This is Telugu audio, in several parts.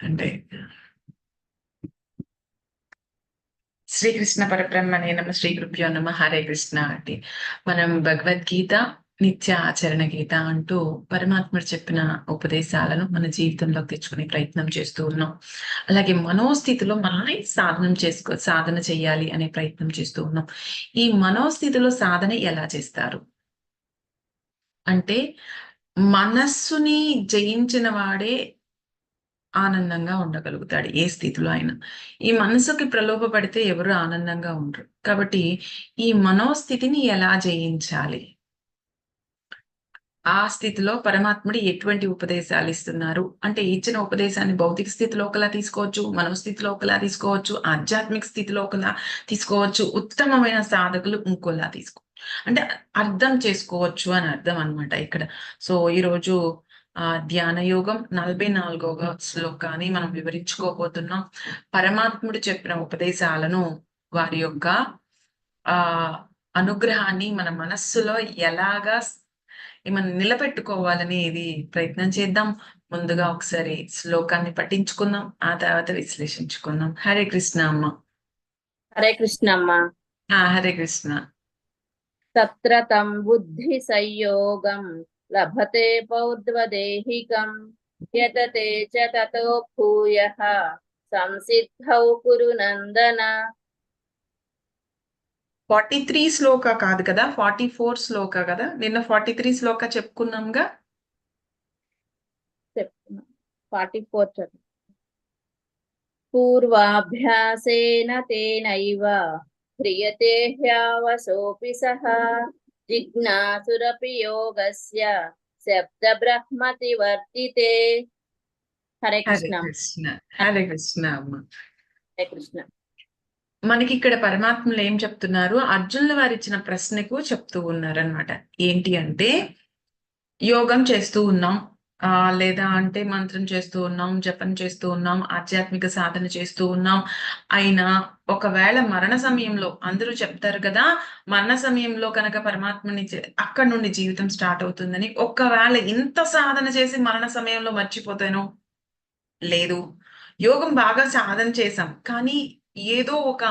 అంటే శ్రీకృష్ణ పరబ్రహ్మణే నమ శ్రీ గురుభ్యో నమ హరే కృష్ణ అంటే మనం భగవద్గీత నిత్య ఆచరణ గీత అంటూ పరమాత్ముడు చెప్పిన ఉపదేశాలను మన జీవితంలోకి తెచ్చుకునే ప్రయత్నం చేస్తూ ఉన్నాం. అలాగే మనోస్థితిలో మనల్ని సాధనం చేసుకో సాధన చేయాలి అనే ప్రయత్నం చేస్తూ ఉన్నాం. ఈ మనోస్థితిలో సాధన ఎలా చేస్తారు? అంటే మనస్సుని జయించిన వాడే ఆనందంగా ఉండగలుగుతాడు ఏ స్థితిలో అయినా. ఈ మనసుకి ప్రలోభ పడితే ఎవరు ఆనందంగా ఉండరు. కాబట్టి ఈ మనోస్థితిని ఎలా జయించాలి? ఆ స్థితిలో పరమాత్ముడు ఎటువంటి ఉపదేశాలు ఇస్తున్నారు? అంటే ఇచ్చిన ఉపదేశాన్ని భౌతిక స్థితిలో ఒకలా తీసుకోవచ్చు మనోస్థితిలో ఒకలా తీసుకోవచ్చు ఆధ్యాత్మిక స్థితిలో ఒకలా తీసుకోవచ్చు ఉత్తమమైన సాధకులు ఇంకోలా తీసుకోవచ్చు అంటే అర్థం చేసుకోవచ్చు అని అర్థం అనమాట ఇక్కడ. సో ఈరోజు ధ్యాన యోగం నలభై నాలుగవ శ్లోకాన్ని మనం వివరించుకోబోతున్నాం. పరమాత్ముడు చెప్పిన ఉపదేశాలను వారి యొక్క ఆ అనుగ్రహాన్ని మన మనస్సులో ఎలాగా మనం నిలబెట్టుకోవాలని ఇది ప్రయత్నం చేద్దాం. ముందుగా ఒకసారి శ్లోకాన్ని పఠించుకుందాం. ఆ తర్వాత విశ్లేషించుకుందాం. హరే కృష్ణ అమ్మ. హరే కృష్ణ అమ్మ. ఆ హరే కృష్ణ. తత్ర తం బుద్ధి సంయోగం. లభతే పౌర్ధ్వదేహికం యతతే చ తతో భూయః సంసిద్ధౌ కురు నందన ఫార్టీ త్రీ శ్లోక కాదు కదా? ఫార్టీ ఫోర్ శ్లోక కదా? నిన్న ఫార్టీ త్రీ శ్లోక చెప్పుకున్నాంగా? చెప్తున్నా ఫార్టీ ఫోర్ పూర్వాభ్యాసేన తేనైవ క్రియతే హ్యావసోపి సహ। జిజ్ఞాసురపి యోగస్య శబ్ద బ్రహ్మతి వర్తితే హరే కృష్ణ హరే కృష్ణ అమ్మ. హరే కృష్ణ మనకి ఇక్కడ పరమాత్మలు ఏం చెప్తున్నారు? అర్జునుల వారు ఇచ్చిన ప్రశ్నకు చెప్తూ ఉన్నారు అనమాట ఏంటి అంటే యోగం చేస్తూ ఉన్నాం. ఆ లేదా అంటే మంత్రం చేస్తూ ఉన్నాం జపం చేస్తూ ఉన్నాం ఆధ్యాత్మిక సాధన చేస్తూ ఉన్నాం. అయినా ఒకవేళ మరణ సమయంలో అందరూ చెప్తారు కదా మరణ సమయంలో కనుక పరమాత్మని అక్కడ నుండి జీవితం స్టార్ట్ అవుతుందని ఒకవేళ ఇంత సాధన చేసి మరణ సమయంలో మర్చిపోతాను? లేదు. యోగం బాగా సాధన చేశాం కానీ ఏదో ఒక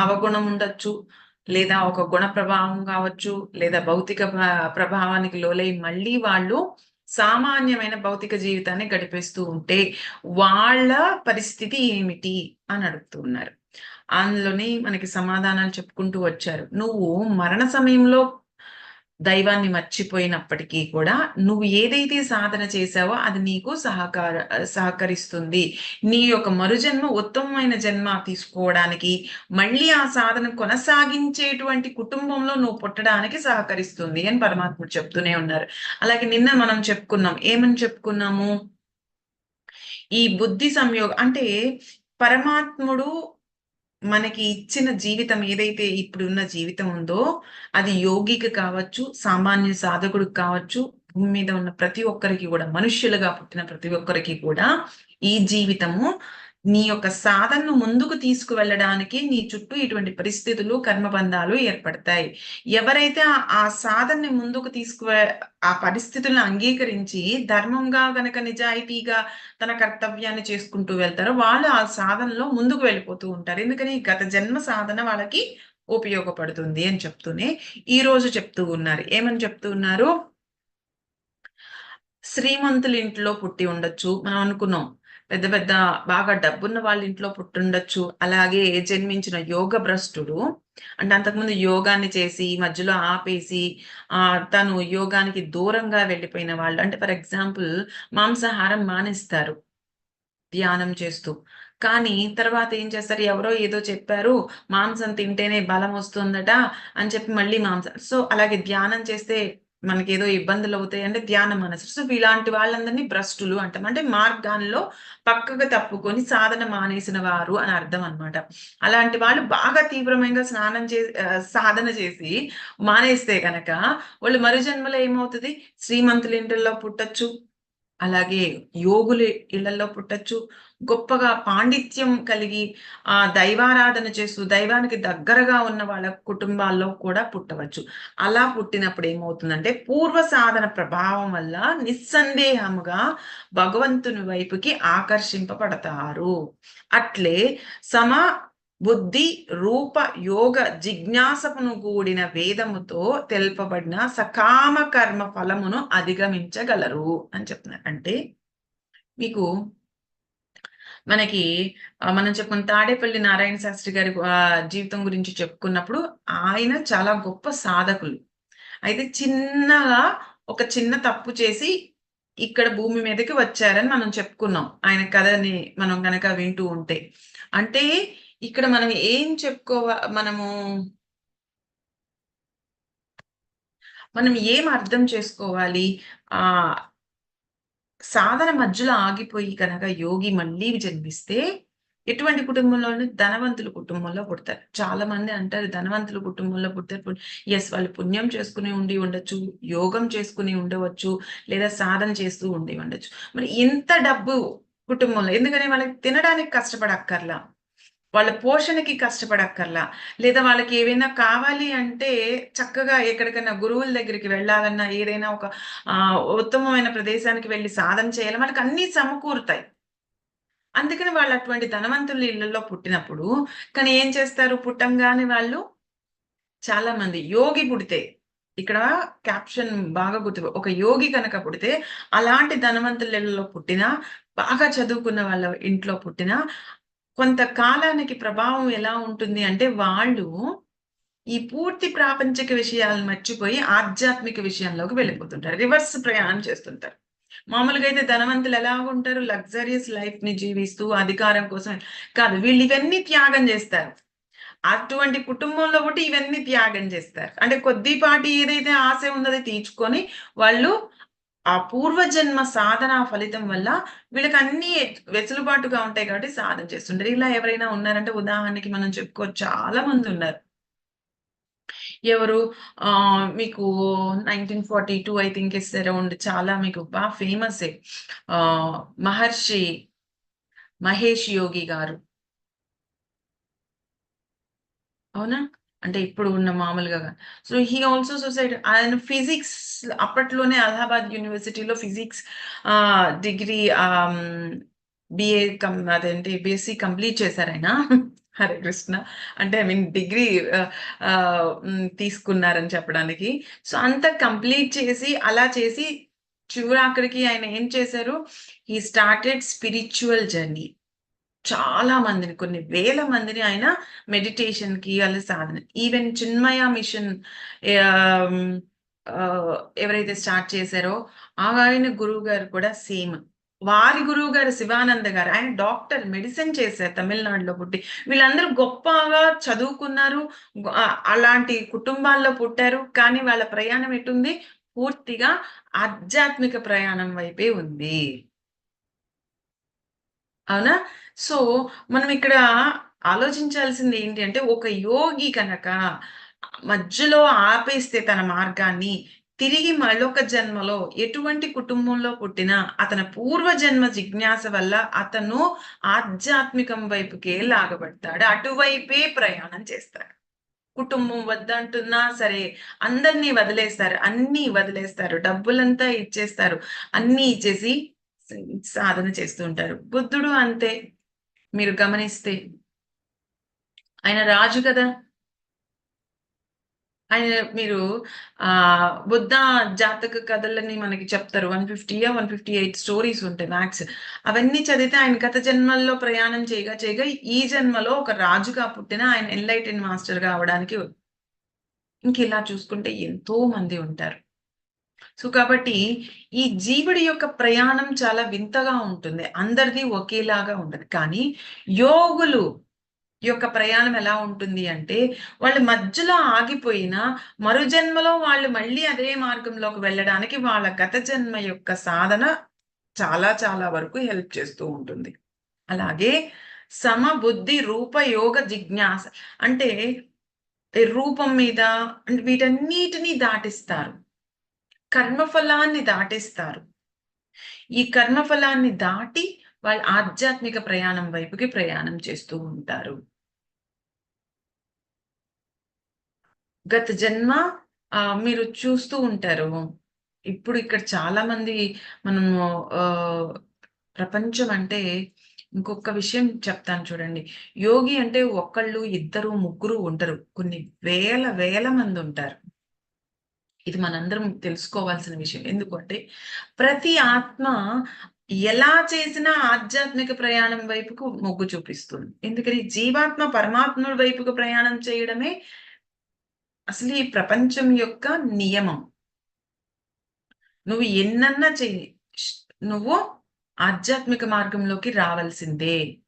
అవగుణం ఉండొచ్చు లేదా ఒక గుణ ప్రభావం కావచ్చు లేదా భౌతిక ప్రభావానికి లోలై మళ్ళీ వాళ్ళు సామాన్యమైన భౌతిక జీవితాన్ని గడిపేస్తూ ఉంటే వాళ్ళ పరిస్థితి ఏమిటి అని అడుగుతూ ఉన్నారు అందులోని మనకి సమాధానాలు చెప్పుకుంటూ వచ్చారు. నువ్వు మరణ సమయంలో దైవాన్ని మర్చిపోయినప్పటికీ కూడా నువ్వు ఏదైతే సాధన చేసావో అది నీకు సహకార సహకరిస్తుంది. నీ యొక్క మరుజన్మ ఉత్తమమైన జన్మ తీసుకోవడానికి మళ్ళీ ఆ సాధన కొనసాగించేటువంటి కుటుంబంలో నువ్వు పుట్టడానికి సహకరిస్తుంది అని పరమాత్ముడు చెప్తూనే ఉన్నారు. అలాగే నిన్న మనం చెప్పుకున్నాం ఏమని చెప్పుకున్నాము? ఈ బుద్ధి సంయోగం అంటే పరమాత్ముడు మనకి ఇచ్చిన జీవితం ఏదైతే ఇప్పుడున్న జీవితం ఉందో అది యోగికి కావచ్చు సామాన్య సాధకుడికి కావచ్చు భూమి మీద ఉన్న ప్రతి ఒక్కరికి కూడా మనుష్యులుగా పుట్టిన ప్రతి ఒక్కరికి కూడా ఈ జీవితము నీ యొక్క సాధనను ముందుకు తీసుకువెళ్ళడానికి నీ చుట్టూ ఇటువంటి పరిస్థితులు కర్మబంధాలు ఏర్పడతాయి. ఎవరైతే ఆ సాధనని ముందుకు తీసుకు ఆ పరిస్థితులను అంగీకరించి ధర్మంగా గనక నిజాయితీగా తన కర్తవ్యాన్ని చేసుకుంటూ వెళ్తారో వాళ్ళు ఆ సాధనలో ముందుకు వెళ్ళిపోతూ ఉంటారు. ఎందుకని గత జన్మ సాధన వాళ్ళకి ఉపయోగపడుతుంది అని చెప్తూనే ఈ రోజు చెప్తూ ఉన్నారు. ఏమని చెప్తూ ఉన్నారు? శ్రీమంతుల ఇంట్లో పుట్టి ఉండొచ్చు. మనం అనుకున్నాం. పెద్ద పెద్ద బాగా డబ్బున్న వాళ్ళ ఇంట్లో పుట్టుండొచ్చు. అలాగే జన్మించిన యోగ భ్రష్టుడు అంటే అంతకుముందు యోగాన్ని చేసి మధ్యలో ఆపేసి ఆ తను యోగానికి దూరంగా వెళ్ళిపోయిన వాళ్ళు అంటే ఫర్ ఎగ్జాంపుల్ మాంసాహారం మానేస్తారు ధ్యానం చేస్తూ. కానీ తర్వాత ఏం చేస్తారు? ఎవరో ఏదో చెప్పారు మాంసం తింటేనే బలం వస్తుందట అని చెప్పి మళ్ళీ మాంసం సో అలాగే ధ్యానం చేస్తే మనకి ఏదో ఇబ్బందులు అవుతాయి అంటే ధ్యాన మనసు. సో ఇలాంటి వాళ్ళందరినీ భ్రష్టులు అంటాం. అంటే మార్గాల్లో పక్కకు తప్పుకొని సాధన మానేసిన వారు అని అర్థం అనమాట అలాంటి వాళ్ళు బాగా తీవ్రమైన స్నానం చే సాధన చేసి మానేస్తే కనుక వాళ్ళు మరు జన్మలో ఏమవుతుంది? శ్రీమంతుల ఇంటిల్లో పుట్టచ్చు. అలాగే యోగులు ఇళ్ళలో పుట్టచ్చు. గొప్పగా పాండిత్యం కలిగి ఆ దైవారాధన చేస్తూ దైవానికి దగ్గరగా ఉన్న వాళ్ళ కుటుంబాల్లో కూడా పుట్టవచ్చు. అలా పుట్టినప్పుడు ఏమవుతుందంటే పూర్వ సాధన ప్రభావం వల్ల నిస్సందేహముగా భగవంతుని వైపుకి ఆకర్షింపబడతారు. అట్లే సమ బుద్ధి రూప యోగ జిజ్ఞాసమును కూడిన వేదముతో తెలుపబడిన సకామ కర్మ ఫలమును అధిగమించగలరు అని చెప్తున్నారు. అంటే మీకు మనకి మనం చెప్పుకున్న తాడేపల్లి నారాయణ శాస్త్రి గారి ఆ, జీవితం గురించి చెప్పుకున్నప్పుడు ఆయన చాలా గొప్ప సాధకులు. అయితే చిన్నగా ఒక చిన్న తప్పు చేసి ఇక్కడ భూమి మీదకి వచ్చారని మనం చెప్పుకున్నాం. ఆయన కథని మనం గనక వింటూ ఉంటే. అంటే ఇక్కడ మనం ఏం చెప్పుకోవ మనము మనం ఏం అర్థం చేసుకోవాలి? ఆ సాధన మధ్యలో ఆగిపోయి కనుక యోగి మళ్ళీ జన్మిస్తే ఎటువంటి కుటుంబంలోనే ధనవంతుల కుటుంబంలో పుడతారు. చాలా మంది అంటారు ధనవంతుల కుటుంబంలో పుడతారు ఎస్ వాళ్ళు పుణ్యం చేసుకుని ఉండి ఉండొచ్చు యోగం చేసుకుని ఉండవచ్చు లేదా సాధన చేస్తూ ఉండి ఉండొచ్చు. మరి ఇంత డబ్బు కుటుంబంలో ఎందుకని వాళ్ళకి తినడానికి కష్టపడక్కర్లా? వాళ్ళ పోషణకి కష్టపడక్కర్లా. లేదా వాళ్ళకి ఏవైనా కావాలి అంటే చక్కగా ఎక్కడికైనా గురువుల దగ్గరికి వెళ్ళాలన్నా ఏదైనా ఒక ఉత్తమమైన ప్రదేశానికి వెళ్ళి సాధన చేయాలి. వాళ్ళకి అన్నీ సమకూరుతాయి. అందుకని వాళ్ళు అటువంటి ధనవంతుల ఇళ్ళలో పుట్టినప్పుడు కానీ ఏం చేస్తారు? పుట్టంగానే వాళ్ళు చాలా మంది యోగి పుడితే ఇక్కడ క్యాప్షన్ బాగా గుర్తు ఒక యోగి కనుక పుడితే అలాంటి ధనవంతుల ఇళ్ళలో పుట్టినా బాగా చదువుకున్న వాళ్ళ ఇంట్లో పుట్టినా కొంత కాలానికి ప్రభావం ఎలా ఉంటుంది అంటే వాళ్ళు ఈ పూర్తి ప్రాపంచిక విషయాలను మర్చిపోయి ఆధ్యాత్మిక విషయంలోకి వెళ్ళిపోతుంటారు. రివర్స్ ప్రయాణం చేస్తుంటారు. మామూలుగా అయితే ధనవంతులు ఎలా ఉంటారు? లగ్జరియస్ లైఫ్ని జీవిస్తూ అధికారం కోసం కాదు వీళ్ళు ఇవన్నీ త్యాగం చేస్తారు. అటువంటి కుటుంబంలో ఒకటి ఇవన్నీ త్యాగం చేస్తారు. అంటే కొద్దిపాటి ఏదైతే ఆశ ఉందో తీర్చుకొని వాళ్ళు ఆ పూర్వజన్మ సాధన ఫలితం వల్ల వీళ్ళకి అన్ని వెసులుబాటుగా ఉంటాయి కాబట్టి సాధన చేస్తుంటారు. ఇలా ఎవరైనా ఉన్నారంటే ఉదాహరణకి మనం చెప్పుకోవచ్చు చాలా మంది ఉన్నారు. ఎవరు? ఆ మీకు nineteen forty two I think is around చాలా మీకు బాగా ఫేమస్ ఆ మహర్షి మహేష్ యోగి గారు. అవునా? అంటే ఇప్పుడు ఉన్న మామూలుగా సో హీ ఆల్సో సొసైటీ ఆయన ఫిజిక్స్ అప్పట్లోనే అలహాబాద్ యూనివర్సిటీలో ఫిజిక్స్ డిగ్రీ బిఏ కం అదేంటి బీఎస్సీ కంప్లీట్ చేశారు ఆయన. హరే కృష్ణ. అంటే ఐ మీన్ డిగ్రీ తీసుకున్నారని చెప్పడానికి. సో అంత కంప్లీట్ చేసి అలా చేసి చివరాఖరికి ఆయన ఏం చేశారు? ఈ స్టార్టెడ్ స్పిరిచువల్ జర్నీ చాలా మందిని కొన్ని వేల మందిని ఆయన మెడిటేషన్కి వాళ్ళ సాధన. ఈవెన్ చిన్మయ మిషన్ ఎవరైతే స్టార్ట్ చేశారో ఆ ఆయన గురువు గారు కూడా సేమ్ వారి గురువు గారు శివానంద గారు ఆయన డాక్టర్ మెడిసిన్ చేశారు తమిళనాడులో పుట్టి. వీళ్ళందరూ గొప్పగా చదువుకున్నారు అలాంటి కుటుంబాల్లో పుట్టారు కానీ వాళ్ళ ప్రయాణం ఎటుంది? పూర్తిగా ఆధ్యాత్మిక ప్రయాణం వైపే ఉంది. అవునా? సో మనం ఇక్కడ ఆలోచించాల్సింది ఏంటి అంటే ఒక యోగి కనుక మధ్యలో ఆపేస్తే తన మార్గాన్ని తిరిగి మరొక జన్మలో ఎటువంటి కుటుంబంలో పుట్టినా అతని పూర్వజన్మ జిజ్ఞాస వల్ల అతను ఆధ్యాత్మికం వైపుకే లాగబడతాడు. అటువైపే ప్రయాణం చేస్తాడు. కుటుంబం వద్దంటున్నా సరే అందరినీ వదిలేస్తారు. అన్నీ వదిలేస్తారు. డబ్బులంతా ఇచ్చేస్తారు. అన్నీ ఇచ్చేసి సాధన చేస్తూ ఉంటారు. బుద్ధుడు అంతే మీరు గమనిస్తే ఆయన రాజు కదా. ఆయన మీరు ఆ బుద్ధ జాతక కథలని మనకి చెప్తారు. One fifty one fifty eight stories ఉంటాయి మ్యాక్స్. అవన్నీ చదివితే ఆయన గత జన్మల్లో ప్రయాణం చేయగా చేయగా ఈ జన్మలో ఒక రాజుగా పుట్టిన ఆయన ఎన్లైటెన్ మాస్టర్గా అవడానికి ఇంక ఇలా చూసుకుంటే ఎంతో మంది ఉంటారు. సో కాబట్టి ఈ జీవుడి యొక్క ప్రయాణం చాలా వింతగా ఉంటుంది. అందరిది ఒకేలాగా ఉండదు కానీ యోగులు యొక్క ప్రయాణం ఎలా ఉంటుంది అంటే వాళ్ళు మధ్యలో ఆగిపోయిన మరు జన్మలో వాళ్ళు మళ్ళీ అదే మార్గంలోకి వెళ్ళడానికి వాళ్ళ గత జన్మ యొక్క సాధన చాలా చాలా వరకు హెల్ప్ చేస్తూ ఉంటుంది. అలాగే సమబుద్ధి రూప యోగ జిజ్ఞాస అంటే రూపం మీద అంటే వీటన్నిటినీ దాటిస్తారు. కర్మఫలాన్ని దాటిస్తారు. ఈ కర్మఫలాన్ని దాటి వాళ్ళ ఆధ్యాత్మిక ప్రయాణం వైపుకి ప్రయాణం చేస్తూ ఉంటారు. గత జన్మ మీరు చూస్తూ ఉంటారు. ఇప్పుడు ఇక్కడ చాలా మంది మనము ప్రపంచం అంటే ఇంకొక విషయం చెప్తాను చూడండి. యోగి అంటే ఒక్కళ్ళు ఇద్దరు ముగ్గురు ఉంటారు. కొన్ని వేల వేల మంది ఉంటారు. ఇది మనందరం తెలుసుకోవాల్సిన విషయం. ఎందుకంటే ప్రతి ఆత్మ ఎలా చేసినా ఆధ్యాత్మిక ప్రయాణం వైపుకు మొగ్గు చూపిస్తుంది. ఎందుకని జీవాత్మ పరమాత్ముడి వైపుకు ప్రయాణం చేయడమే అసలు ఈ ప్రపంచం యొక్క నియమం. నువ్వు ఎన్నన్నా చెయ్యి నువ్వు ఆధ్యాత్మిక మార్గంలోకి రావాల్సిందే.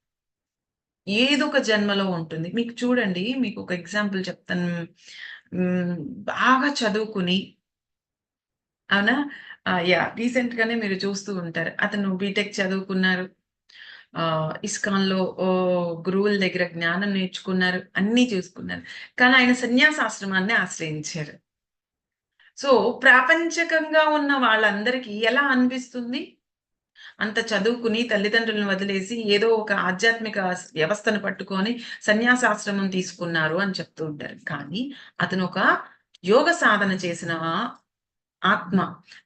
ఏదో ఒక జన్మలో ఉంటుంది. మీకు చూడండి మీకు ఒక ఎగ్జాంపుల్ చెప్తాను. బాగా చదువుకుని అవునా? యా రీసెంట్ గానే మీరు చూస్తూ ఉంటారు. అతను బీటెక్ చదువుకున్నారు. ఆ ఇస్కాన్లో ఓ గురువుల దగ్గర జ్ఞానం నేర్చుకున్నారు. అన్నీ చూసుకున్నారు. కానీ ఆయన సన్యాసాశ్రమాన్ని ఆశ్రయించారు. సో ప్రాపంచకంగా ఉన్న వాళ్ళందరికీ ఎలా అనిపిస్తుంది? అంత చదువుకుని తల్లిదండ్రులను వదిలేసి ఏదో ఒక ఆధ్యాత్మిక వ్యవస్థను పట్టుకొని సన్యాసాశ్రమం తీసుకున్నారు అని చెప్తూ ఉంటారు. కానీ అతను ఒక యోగ సాధన చేసిన ఆత్మ.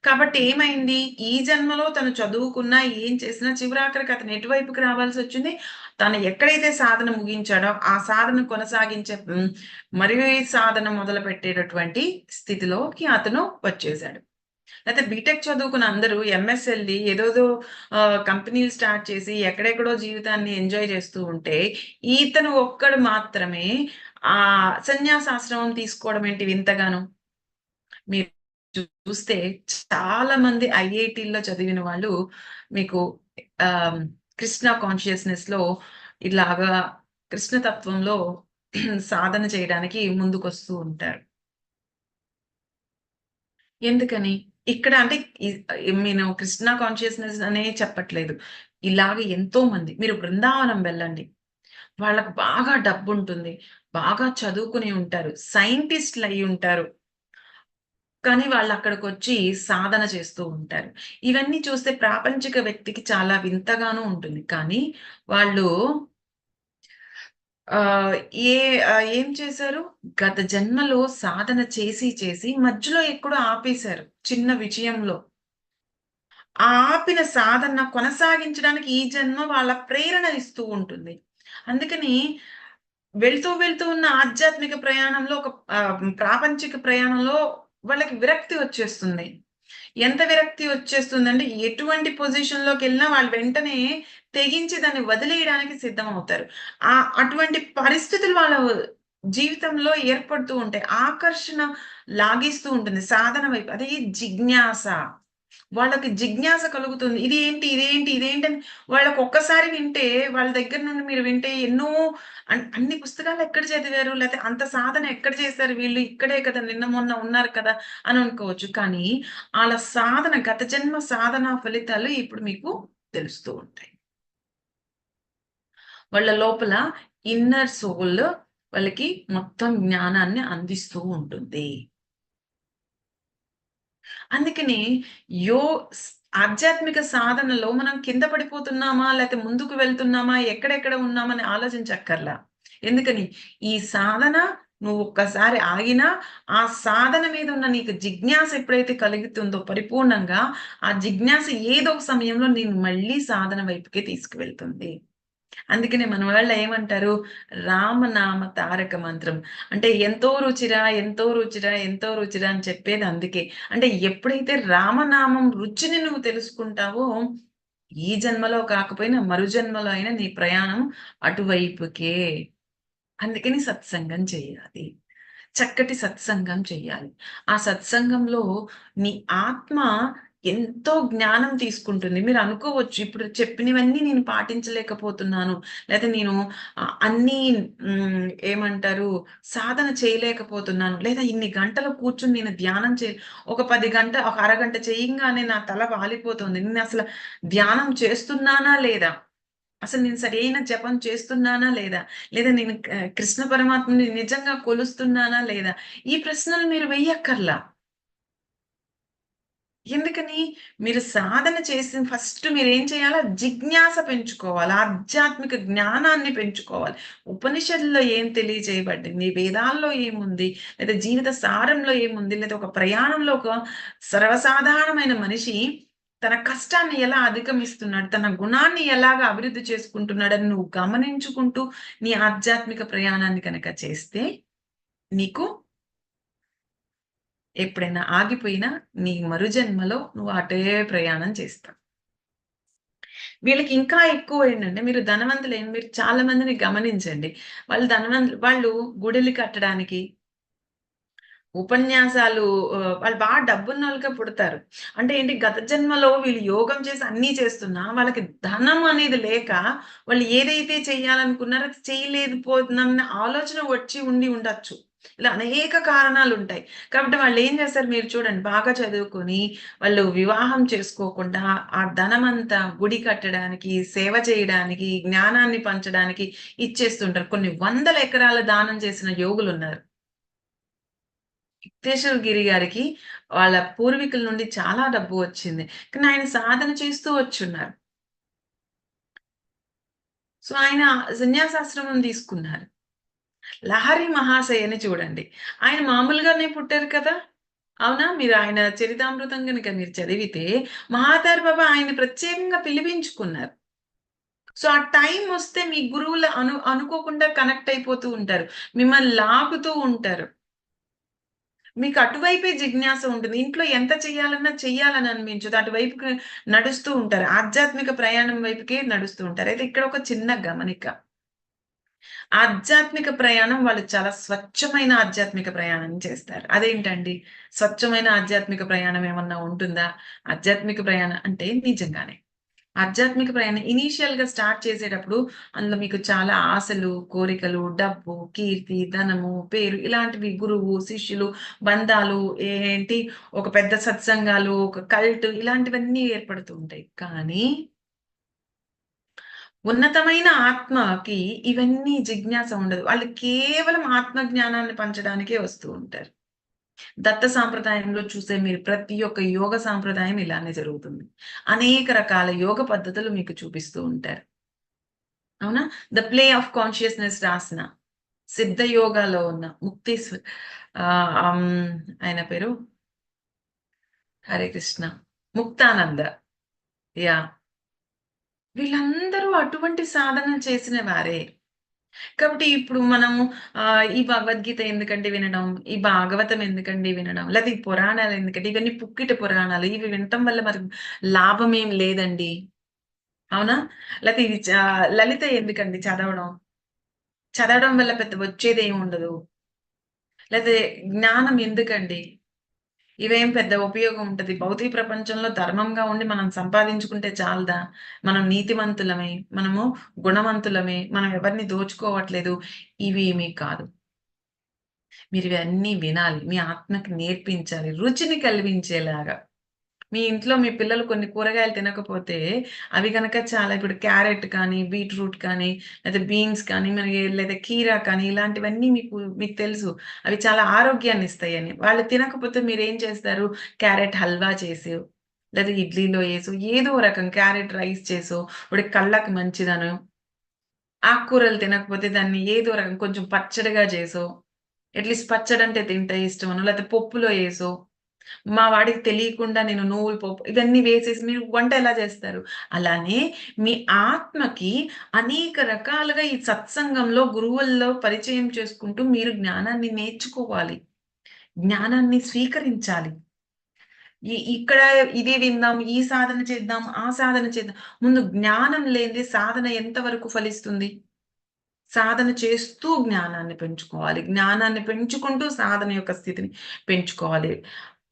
కాబట్టి ఏమైంది? ఈ జన్మలో తను చదువుకున్నా ఏం చేసినా చివరాఖరికి అతను ఎటువైపుకి రావాల్సి వచ్చింది? తను ఎక్కడైతే సాధన ముగించాడో ఆ సాధన కొనసాగించే మరియు మరి సాధన మొదలు పెట్టేటటువంటి స్థితిలోకి అతను వచ్చేసాడు అయితే బీటెక్ చదువుకున్న అందరూ ఎంఎస్ఎల్డి ఏదోదో కంపెనీలు స్టార్ట్ చేసి ఎక్కడెక్కడో జీవితాన్ని ఎంజాయ్ చేస్తూ ఉంటే ఈతను ఒక్కడు మాత్రమే ఆ సన్యాసాశ్రమం తీసుకోవడం ఏంటి వింతగాను? మీరు చూస్తే చాలా మంది ఐఐటీల్లో చదివిన వాళ్ళు మీకు ఆ, కృష్ణ కాన్షియస్నెస్లో ఇలాగా కృష్ణతత్వంలో సాధన చేయడానికి ముందుకొస్తూ ఉంటారు. ఎందుకని? ఇక్కడ అంటే నేను కృష్ణ కాన్షియస్నెస్ అనే చెప్పట్లేదు. ఇలాగ ఎంతో మంది మీరు బృందావనం వెళ్ళండి. వాళ్ళకు బాగా డబ్బు ఉంటుంది బాగా చదువుకుని ఉంటారు సైంటిస్టులు అయి ఉంటారు. కానీ వాళ్ళు అక్కడికి వచ్చి సాధన చేస్తూ ఉంటారు. ఇవన్నీ చూస్తే ప్రాపంచిక వ్యక్తికి చాలా వింతగానూ ఉంటుంది. కానీ వాళ్ళు ఏ ఏం చేశారు? గత జన్మలో సాధన చేసి చేసి మధ్యలో ఎక్కడో ఆపేశారు చిన్న విజయంలో. ఆపిన సాధన కొనసాగించడానికి ఈ జన్మ వాళ్ళ ప్రేరణ ఇస్తూ ఉంటుంది. అందుకని వెళ్తూ వెళ్తూ ఉన్న ఆధ్యాత్మిక ప్రయాణంలో ఒక ప్రాపంచిక ప్రయాణంలో వాళ్ళకి విరక్తి వచ్చేస్తుంది. ఎంత విరక్తి వచ్చేస్తుందంటే ఎటువంటి పొజిషన్లోకి వెళ్ళినా వాళ్ళు వెంటనే తెగించి దాన్ని వదిలేయడానికి సిద్ధం అవుతారు ఆ అటువంటి పరిస్థితులు వాళ్ళ జీవితంలో ఏర్పడుతూ ఉంటాయి. ఆకర్షణ లాగిస్తూ ఉంటుంది. సాధన వైపు. అదే జిజ్ఞాస. వాళ్ళకి జిజ్ఞాస కలుగుతుంది. ఇది ఏంటి ఇదేంటి ఇదేంటి అని వాళ్ళకి ఒక్కసారి వింటే వాళ్ళ దగ్గర నుండి మీరు వింటే ఎన్నో అన్ని పుస్తకాలు ఎక్కడ చదివారు? లేకపోతే అంత సాధన ఎక్కడ చేశారు వీళ్ళు? ఇక్కడే కదా నిన్న మొన్న ఉన్నారు కదా అని అనుకోవచ్చు. కానీ వాళ్ళ సాధన గత జన్మ సాధన ఫలితాలు ఇప్పుడు మీకు తెలుస్తూ ఉంటాయి. వాళ్ళ లోపల ఇన్నర్ సోల్ వాళ్ళకి మొత్తం జ్ఞానాన్ని అందిస్తూ ఉంటుంది. అందుకని యో ఆధ్యాత్మిక సాధనలో మనం కింద పడిపోతున్నామా లేకపోతే ముందుకు వెళ్తున్నామా ఎక్కడెక్కడ ఉన్నామని ఆలోచించక్కర్లా. ఎందుకని ఈ సాధన నువ్వు ఒక్కసారి ఆగినా ఆ సాధన మీద ఉన్న నీకు జిజ్ఞాస ఎప్పుడైతే కలుగుతుందో పరిపూర్ణంగా ఆ జిజ్ఞాస ఏదో ఒక సమయంలో నేను మళ్ళీ సాధన వైపుకే తీసుకువెళ్తుంది. అందుకనే మన వాళ్ళు ఏమంటారు? రామనామ తారక మంత్రం. అంటే ఎంతో రుచిరా ఎంతో రుచిరా ఎంతో రుచిరా అని చెప్పేది అందుకే. అంటే ఎప్పుడైతే రామనామం రుచిని నువ్వు తెలుసుకుంటావో ఈ జన్మలో కాకపోయినా మరు జన్మలో అయినా నీ ప్రయాణం అటువైపుకే. అందుకని సత్సంగం చేయాలి. చక్కటి సత్సంగం చేయాలి. ఆ సత్సంగంలో నీ ఆత్మ ఎంతో జ్ఞానం తీసుకుంటుంది. మీరు అనుకోవచ్చు ఇప్పుడు చెప్పినవన్నీ నేను పాటించలేకపోతున్నాను. లేదా నేను అన్ని ఏమంటారు సాధన చేయలేకపోతున్నాను. లేదా ఇన్ని గంటలు కూర్చుని నేను ధ్యానం చే ఒక పది గంట ఒక అరగంట చేయంగానే నా తల వాలిపోతుంది. నేను అసలు ధ్యానం చేస్తున్నానా లేదా? అసలు నేను సరైన జపం చేస్తున్నానా లేదా? లేదా నేను కృష్ణ పరమాత్మని నిజంగా కొలుస్తున్నానా లేదా? ఈ ప్రశ్నలు మీరు వెయ్యక్కర్లా? ఎందుకని? మీరు సాధన చేసిన ఫస్ట్ మీరేం చేయాలా? జిజ్ఞాస పెంచుకోవాలి. ఆధ్యాత్మిక జ్ఞానాన్ని పెంచుకోవాలి. ఉపనిషత్తులో ఏం తెలియజేయబడింది? వేదాల్లో ఏముంది? లేదా జీవిత సారంలో ఏముంది? లేదా ఒక ప్రయాణంలో ఒక సర్వసాధారణమైన మనిషి తన కష్టాన్ని ఎలా అధిగమిస్తున్నాడు? తన గుణాన్ని ఎలాగా అభివృద్ధి చేసుకుంటున్నాడని నువ్వు గమనించుకుంటూ నీ ఆధ్యాత్మిక ప్రయాణాన్ని కనుక చేస్తే నీకు ఎప్పుడైనా ఆగిపోయినా నీ మరుజన్మలో నువ్వు అటే ప్రయాణం చేస్తావు. వీళ్ళకి ఇంకా ఎక్కువ ఏంటంటే మీరు ధనవంతులైన మీరు చాలా మందిని గమనించండి. వాళ్ళు ధనవంతులు వాళ్ళు గుడిలు కట్టడానికి ఉపన్యాసాలు వాళ్ళు బాగా డబ్బున్నోళ్ళుగా పుడతారు. అంటే ఏంటి గత జన్మలో వీళ్ళు యోగం చేసి అన్నీ చేస్తున్నా వాళ్ళకి ధనం అనేది లేక వాళ్ళు ఏదైతే చేయాలనుకున్నారో అది చేయలేదు పోతుందన్న ఆలోచన వచ్చి ఉండి ఉండొచ్చు. ఇలా అనేక కారణాలు ఉంటాయి కాబట్టి వాళ్ళు ఏం చేస్తారు మీరు చూడండి బాగా చదువుకొని వాళ్ళు వివాహం చేసుకోకుండా ఆ ధనమంతా గుడి కట్టడానికి, సేవ చేయడానికి, జ్ఞానాన్ని పంచడానికి ఇచ్చేస్తుంటారు. కొన్ని వందల ఎకరాల దానం చేసిన యోగులున్నారు. యుక్తేశ్వర గిరి గారికి వాళ్ళ పూర్వీకుల నుండి చాలా డబ్బు వచ్చింది. కానీ ఆయన సాధన చేస్తూ వచ్చున్నారు. సో, ఆయన సన్యాసాశ్రమం తీసుకున్నారు. లహరి మహాశయని చూడండి. ఆయన మామూలుగానే పుట్టారు కదా! అవునా? మీరు ఆయన చరితామృతం కనుక మీరు చదివితే మహాతార్ బాబా ఆయన ప్రత్యేకంగా పిలిపించుకున్నారు. సో, ఆ టైం వస్తే మీ గురువులు అను అనుకోకుండా కనెక్ట్ అయిపోతూ ఉంటారు. మిమ్మల్ని లాగుతూ ఉంటారు. మీకు అటువైపే జిజ్ఞాస ఉంటుంది. ఇంట్లో ఎంత చేయాలన్నా చెయ్యాలని అనిపించదు. అటువైపుకి నడుస్తూ ఉంటారు. ఆధ్యాత్మిక ప్రయాణం వైపుకే నడుస్తూ ఉంటారు. అయితే ఇక్కడ ఒక చిన్న గమనిక. ఆధ్యాత్మిక ప్రయాణం వాళ్ళు చాలా స్వచ్ఛమైన ఆధ్యాత్మిక ప్రయాణం చేస్తారు. అదేంటండి? స్వచ్ఛమైన ఆధ్యాత్మిక ప్రయాణం ఏమన్నా ఉంటుందా? ఆధ్యాత్మిక ప్రయాణం అంటే నిజంగానే. ఆధ్యాత్మిక ప్రయాణం ఇనీషియల్గా స్టార్ట్ చేసేటప్పుడు అందులో మీకు చాలా ఆశలు, కోరికలు, డబ్బు, కీర్తి, ధనము, పేరు ఇలాంటివి గురువు, శిష్యులు, బంధాలు ఏంటి ఒక పెద్ద సత్సంగాలు, ఒక కల్ట్ ఇలాంటివన్నీ ఏర్పడుతూ ఉంటాయి. కానీ ఉన్నతమైన ఆత్మకి ఇవన్నీ జిజ్ఞాస ఉండదు. వాళ్ళు కేవలం ఆత్మ జ్ఞానాన్ని పంచడానికే వస్తూ ఉంటారు. దత్త సాంప్రదాయంలో చూసే మీరు ప్రతి ఒక్క యోగ సాంప్రదాయం ఇలానే జరుగుతుంది. అనేక రకాల యోగ పద్ధతులు మీకు చూపిస్తూ ఉంటారు. అవునా? 'ద ప్లే ఆఫ్ కాన్షియస్‌నెస్' రాసిన సిద్ధ యోగాలో ఉన్న ముక్తి ఆయన పేరు? హరే కృష్ణ. ముక్తానంద. యా వీళ్ళందరూ అటువంటి సాధన చేసిన వారే. కాబట్టి ఇప్పుడు మనము ఆ ఈ భగవద్గీత ఎందుకండి వినడం? ఈ భాగవతం ఎందుకండి వినడం? లేదా ఈ పురాణాలు ఎందుకంటే ఇవన్నీ పుక్కిట పురాణాలు. ఇవి వినటం వల్ల మరి లాభం ఏం లేదండి. అవునా? లేకపోతే ఇది చ లలిత ఎందుకండి చదవడం? చదవడం వల్ల పెద్ద వచ్చేది ఏమి ఉండదు. లేకపోతే జ్ఞానం ఎందుకండి? ఇవేం పెద్ద ఉపయోగం ఉంటుంది భౌతిక ప్రపంచంలో ధర్మంగా ఉండి మనం సంపాదించుకుంటే చాలదా? మనం నీతిమంతులమే, మనము గుణవంతులమే, మనం ఎవరిని దోచుకోవట్లేదు. ఇవేమీ కాదు. మీరు ఇవన్నీ వినాలి. మీ ఆత్మకి నేర్పించాలి. రుచిని కలిగించేలాగా. మీ ఇంట్లో మీ పిల్లలు కొన్ని కూరగాయలు తినకపోతే అవి కనుక చాలా ఇప్పుడు క్యారెట్ కానీ, బీట్రూట్ కానీ, లేదా బీన్స్ కానీ, మనకి లేదా కీరా కానీ ఇలాంటివన్నీ మీకు మీకు తెలుసు. అవి చాలా ఆరోగ్యాన్ని ఇస్తాయని. వాళ్ళు తినకపోతే మీరు ఏం చేస్తారు? క్యారెట్ హల్వా చేసి లేదా ఇడ్లీలో వేసు ఏదో రకం క్యారెట్ రైస్ చేసో, ఇప్పుడు కళ్ళకి మంచిదను ఆకుకూరలు తినకపోతే దాన్ని ఏదో రకం కొంచెం పచ్చడిగా చేసో, అట్‌లీస్ట్ పచ్చడంటే తింటే ఇష్టమను లేకపోతే పప్పులో వేసో మా వాడికి తెలియకుండా నేను నువ్వులు పోపు ఇవన్నీ వేసేసి మీరు వంట ఎలా చేస్తారు? అలానే మీ ఆత్మకి అనేక రకాలుగా ఈ సత్సంగంలో, గురువుల్లో పరిచయం చేసుకుంటూ మీరు జ్ఞానాన్ని నేర్చుకోవాలి. జ్ఞానాన్ని స్వీకరించాలి. ఇక్కడ ఇది విందాం, ఈ సాధన చేద్దాం, ఆ సాధన చేద్దాం. ముందు జ్ఞానం లేనిదే సాధన ఎంతవరకు ఫలిస్తుంది? సాధన చేస్తూ జ్ఞానాన్ని పెంచుకోవాలి. జ్ఞానాన్ని పెంచుకుంటూ సాధన యొక్క స్థితిని పెంచుకోవాలి.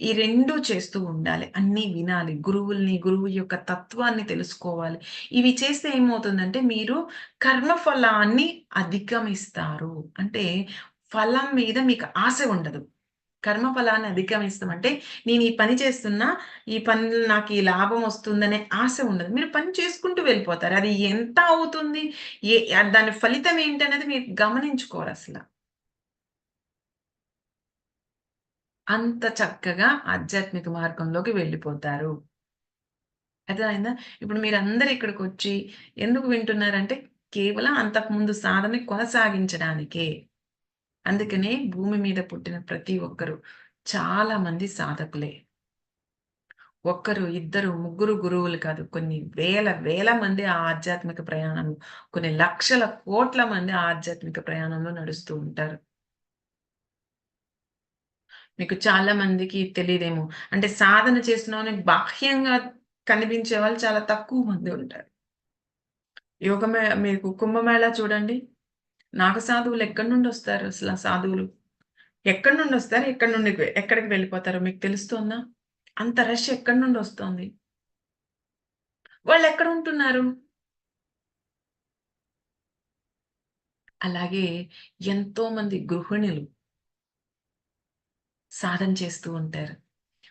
ఈ రెండు చేస్తూ ఉండాలి. అన్నీ వినాలి. గురువుల్ని, గురువు యొక్క తత్వాన్ని తెలుసుకోవాలి. ఇవి చేస్తే ఏమవుతుందంటే మీరు కర్మ ఫలాన్ని అధిగమిస్తారు. అంటే ఫలం మీద మీకు ఆశ ఉండదు. కర్మ ఫలాన్ని నేను ఈ పని చేస్తున్నా, ఈ పని నాకు ఈ లాభం వస్తుందనే ఆశ ఉండదు. మీరు పని చేసుకుంటూ వెళ్ళిపోతారు. అది ఎంత అవుతుంది? ఏ దాని ఫలితం ఏంటనేది మీరు గమనించుకోరసల. అంత చక్కగా ఆధ్యాత్మిక మార్గంలోకి వెళ్ళిపోతారు. అర్థమైందా? ఇప్పుడు మీరందరూ ఇక్కడికొచ్చి ఎందుకు వింటున్నారంటే కేవలం అంతకుముందు సాధన కొనసాగించడానికే. అందుకనే భూమి మీద పుట్టిన ప్రతి ఒక్కరు చాలా మంది సాధకులే. ఒక్కరు, ఇద్దరు, ముగ్గురు గురువులు కాదు. కొన్ని వేల, వేల మంది ఆధ్యాత్మిక ప్రయాణంలో, కొన్ని లక్షల, కోట్ల మంది ఆధ్యాత్మిక ప్రయాణంలో నడుస్తూ ఉంటారు. మీకు చాలా మందికి తెలియదేమో అంటే సాధన చేస్తున్నామని బాహ్యంగా కనిపించే వాళ్ళు చాలా తక్కువ మంది ఉంటారు. యోగమే మీకు కుంభమేళా చూడండి. నాగ సాధువులు ఎక్కడి నుండి వస్తారు అసలు సాధువులు? ఎక్కడి నుండొస్తారు? ఎక్కడి నుండి ఎక్కడికి వెళ్ళిపోతారో మీకు తెలుస్తోందా? అంత రష్ ఎక్కడి నుండి వస్తోంది వాళ్ళు ఎక్కడ ఉంటున్నారు అలాగే ఎంతోమంది గృహిణులు సాధన చేస్తూ ఉంటారు.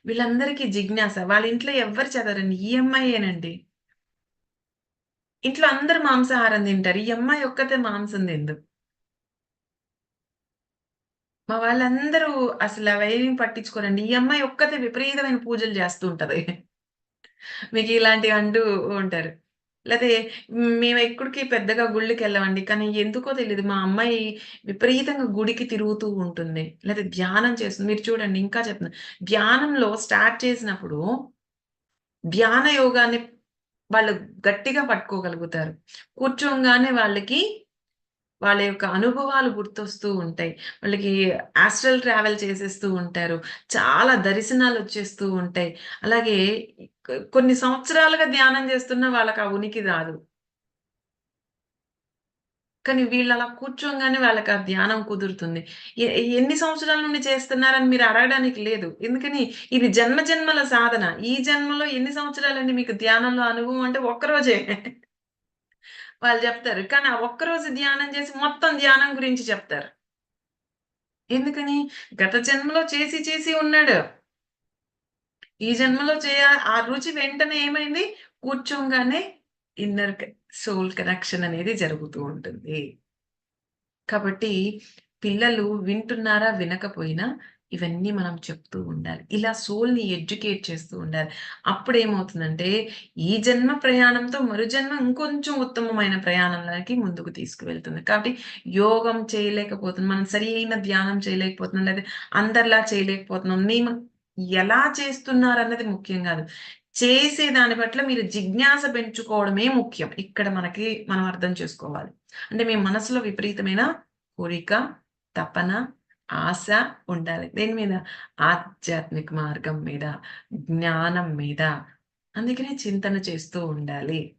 వీళ్ళందరికీ జిజ్ఞాస. వాళ్ళ ఇంట్లో ఎవ్వరు చదవరండి. ఈ అమ్మాయేనండి. ఇంట్లో అందరూ మాంసాహారం తింటారు. ఈ అమ్మాయి ఒక్కతే మాంసం తిందు మా వాళ్ళందరూ అసలు అవేమీ పట్టించుకోరండి. ఈ అమ్మాయి ఒక్కతే విపరీతమైన పూజలు చేస్తూ ఉంటది. మీకు ఇలాంటివి అంటూ ఉంటారు. లేకపోతే మేము ఎక్కడికి పెద్దగా గుళ్ళకి వెళ్ళమండి కానీ ఎందుకో తెలియదు మా అమ్మాయి విపరీతంగా గుడికి తిరుగుతూ ఉంటుంది. లేతే ధ్యానం చేస్తుంది. మీరు చూడండి ఇంకా చెప్తున్నా. ధ్యానంలో స్టార్ట్ చేసినప్పుడు ధ్యాన యోగాన్ని వాళ్ళు గట్టిగా పట్టుకోగలుగుతారు. కూర్చోగానే వాళ్ళకి వాళ్ళ యొక్క అనుభవాలు గుర్తొస్తూ ఉంటాయి. వాళ్ళకి ఆస్ట్రల్ ట్రావెల్ చేసేస్తూ ఉంటారు. చాలా దర్శనాలు వచ్చేస్తూ ఉంటాయి. అలాగే కొన్ని సంవత్సరాలుగా ధ్యానం చేస్తున్న వాళ్ళకి ఆ ఉనికి రాదు. కానీ వీళ్ళు అలా కూర్చోగానే వాళ్ళకి ఆ ధ్యానం కుదురుతుంది. ఎన్ని సంవత్సరాల నుండి చేస్తున్నారని మీరు అడగడానికి లేదు. ఎందుకని ఇది జన్మ జన్మల సాధన. ఈ జన్మలో ఎన్ని సంవత్సరాలండి మీకు ధ్యానంలో అనుభవం అంటే ఒక్కరోజే. వాళ్ళు చెప్తారు. కానీ ఆ ఒక్కరోజు ధ్యానం చేసి మొత్తం ధ్యానం గురించి చెప్తారు. ఎందుకని? గత జన్మలో చేసి చేసి ఉన్నాడు. ఈ జన్మలో చేయ ఆ రుచి వెంటనే ఏమైంది? కూర్చోంగానే ఇన్నర్ క సోల్ కనెక్షన్ అనేది జరుగుతూ ఉంటుంది. కాబట్టి పిల్లలు వింటున్నారా? వినకపోయినా ఇవన్నీ మనం చెప్తూ ఉండాలి. ఇలా సోల్‌ని ఎడ్యుకేట్ చేస్తూ ఉండాలి. అప్పుడు ఏమవుతుందంటే ఈ జన్మ ప్రయాణంతో మరు జన్మ ఇంకొంచెం ఉత్తమమైన ప్రయాణంలోకి ముందుకు తీసుకువెళ్తుంది. కాబట్టి యోగం చేయలేకపోతున్నాం. మనం సరైన ధ్యానం చేయలేకపోతున్నాం. లేదా అందరిలా చేయలేకపోతున్నాం. మేము ఎలా చేస్తున్నారు అన్నది ముఖ్యం కాదు చేసే దాని పట్ల మీరు జిజ్ఞాస పెంచుకోవడమే ముఖ్యం. ఇక్కడ మనకి మనం అర్థం చేసుకోవాలి. అంటే మీ మనసులో విపరీతమైన కోరిక, తపన, ఆశ ఉండాలి. దేని మీద? ఆధ్యాత్మిక మార్గం మీద, జ్ఞానం మీద. అందుకనే చింతన చేస్తూ ఉండాలి.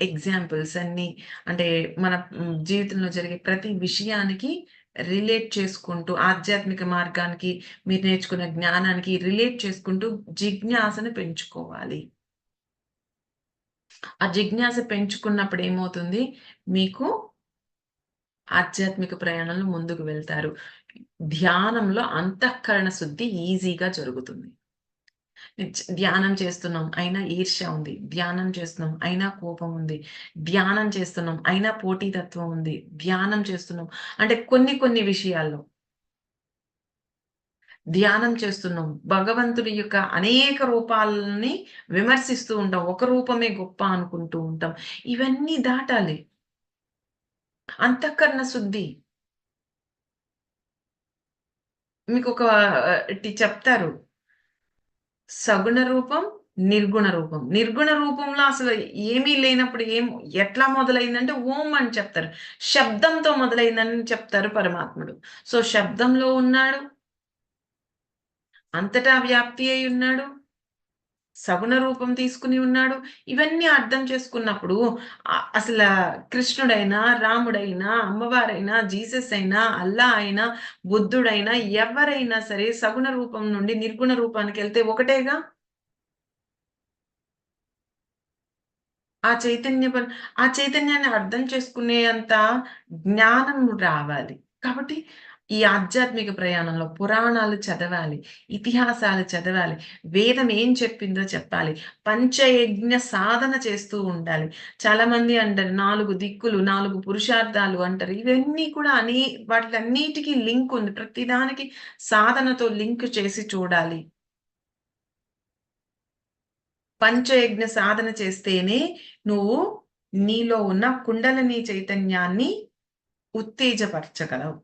ఎగ్జాంపుల్స్ అన్నీ అంటే మన జీవితంలో జరిగే ప్రతి విషయానికి రిలేట్ చేసుకుంటూ ఆధ్యాత్మిక మార్గానికి మీరు నేర్చుకున్న జ్ఞానానికి రిలేట్ చేసుకుంటూ జిజ్ఞాసను పెంచుకోవాలి. ఆ జిజ్ఞాస పెంచుకున్నప్పుడు ఏమవుతుంది? మీకు ఆధ్యాత్మిక ప్రయాణంలో ముందుకు వెళ్తారు. ధ్యానంలో అంతఃకరణ శుద్ధి ఈజీగా జరుగుతుంది. ధ్యానం చేస్తున్నాం. అయినా ఈర్ష్య ఉంది. ధ్యానం చేస్తున్నాం. అయినా కోపం ఉంది. ధ్యానం చేస్తున్నాం. అయినా పోటీతత్వం ఉంది. ధ్యానం చేస్తున్నాం. అంటే కొన్ని కొన్ని విషయాల్లో. ధ్యానం చేస్తున్నాం. భగవంతుడి యొక్క అనేక రూపాలని విమర్శిస్తూ ఉంటాం. ఒక రూపమే గొప్ప అనుకుంటూ ఉంటాం. ఇవన్నీ దాటాలి. అంతఃకరణ శుద్ధి. మీకు ఒక చెప్తారు. సగుణ రూపం, నిర్గుణ రూపం. నిర్గుణ రూపంలో అసలు ఏమీ లేనప్పుడు ఏం ఎట్లా మొదలైందంటే ఓం అని చెప్తారు. శబ్దంతో మొదలైందని చెప్తారు పరమాత్ముడు. సో, శబ్దంలో ఉన్నాడు. అంతటా వ్యాప్తి అయి ఉన్నాడు. సగుణ రూపం తీసుకుని ఉన్నాడు. ఇవన్నీ అర్థం చేసుకున్నప్పుడు అసలు అసల కృష్ణుడైనా, రాముడైనా, అమ్మవారైనా, జీసస్ అయినా, అల్లా అయినా, బుద్ధుడైనా ఎవరైనా సరే సగుణ రూపం నుండి నిర్గుణ రూపానికి వెళ్తే ఒకటేగా? ఆ చైతన్య ఆ చైతన్యాన్ని అర్థం చేసుకునే అంత జ్ఞానం రావాలి. కాబట్టి ఈ ఆధ్యాత్మిక ప్రయాణంలో పురాణాలు చదవాలి ఇతిహాసాలు చదవాలి వేదం ఏం చెప్పిందో చెప్పాలి పంచయజ్ఞ సాధన చేస్తూ ఉండాలి. చాలా మంది అంటారు నాలుగు దిక్కులు నాలుగు పురుషార్థాలు అంటారు. ఇవన్నీ కూడా అనే వాటిలన్నిటికీ లింక్ ఉంది. ప్రతిదానికి సాధనతో లింక్ చేసి చూడాలి. పంచయజ్ఞ సాధన చేస్తేనే నువ్వు నీలో ఉన్న కుండలని చైతన్యాన్ని ఉత్తేజపరచగలవు.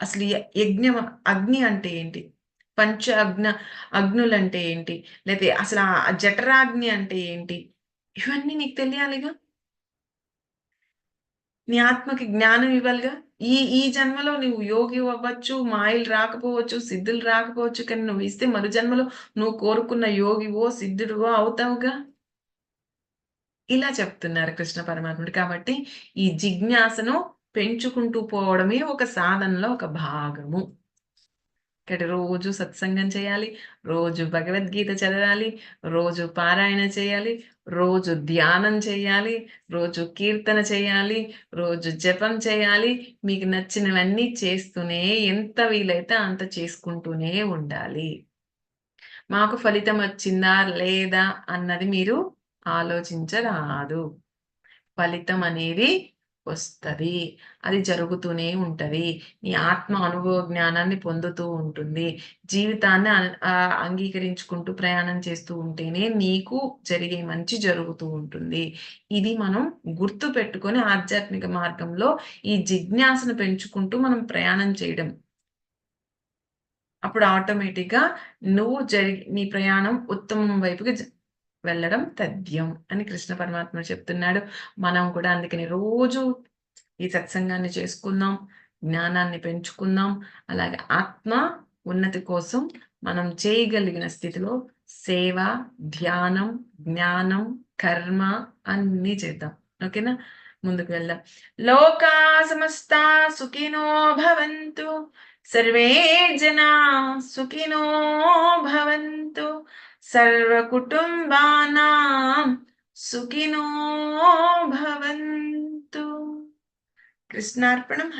అసలు యజ్ఞ యజ్ఞం అగ్ని అంటే ఏంటి? పంచ అగ్న అగ్నులంటే ఏంటి? లేకపోతే అసలు ఆ జఠరాగ్ని అంటే ఏంటి? ఇవన్నీ నీకు తెలియాలిగా? నీ ఆత్మకి జ్ఞానం ఇవ్వాలిగా? ఈ ఈ జన్మలో నువ్వు యోగి అవ్వచ్చు మాయలు రాకపోవచ్చు సిద్ధులు రాకపోవచ్చు కానీ నువ్వు ఇస్తే మరు జన్మలో నువ్వు కోరుకున్న యోగివో సిద్ధుడివో అవుతావుగా? ఇలా చెప్తున్నారు కృష్ణ పరమాత్ముడు. కాబట్టి ఈ జిజ్ఞాసను పెంచుకుంటూ పోవడమే ఒక సాధనలో ఒక భాగము. ఇక్కడ రోజు సత్సంగం చేయాలి రోజు భగవద్గీత చదవాలి రోజు పారాయణ చేయాలి రోజు ధ్యానం చేయాలి రోజు కీర్తన చేయాలి రోజు జపం చేయాలి. మీకు నచ్చినవన్నీ చేస్తూనే ఎంత వీలైతే అంత చేసుకుంటూనే ఉండాలి. మాకు ఫలితం వచ్చిందా లేదా అన్నది మీరు ఆలోచించరాదు. ఫలితం అనేది వస్తుంది. అది జరుగుతూనే ఉంటది. నీ ఆత్మ అనుభవ జ్ఞానాన్ని పొందుతూ ఉంటుంది. జీవితాన్ని అంగీకరించుకుంటూ ప్రయాణం చేస్తూ ఉంటేనే నీకు జరిగే మంచి జరుగుతూ ఉంటుంది. ఇది మనం గుర్తు పెట్టుకొని ఆధ్యాత్మిక మార్గంలో ఈ జిజ్ఞాసను పెంచుకుంటూ మనం ప్రయాణం చేయడం. అప్పుడు ఆటోమేటిక్గా నువ్వు జరిగి నీ ప్రయాణం ఉత్తమం వైపుకి వెళ్ళడం తథ్యం అని కృష్ణ పరమాత్మ చెప్తున్నాడు. మనం కూడా అందుకని రోజు ఈ సత్సంగాన్ని చేసుకుందాం జ్ఞానాన్ని పెంచుకుందాం. అలాగే ఆత్మ ఉన్నతి కోసం మనం చేయగలిగిన స్థితిలో సేవ ధ్యానం జ్ఞానం కర్మ అన్నీ చేద్దాం. ఓకేనా? ముందుకు వెళ్దాం. లోకా సమస్త సుఖినో భవంతు. సర్వే జనా సుఖినో భవంతు. సర్వకుటుంబానాం సుఖినో భవంతు. కృష్ణార్పణం.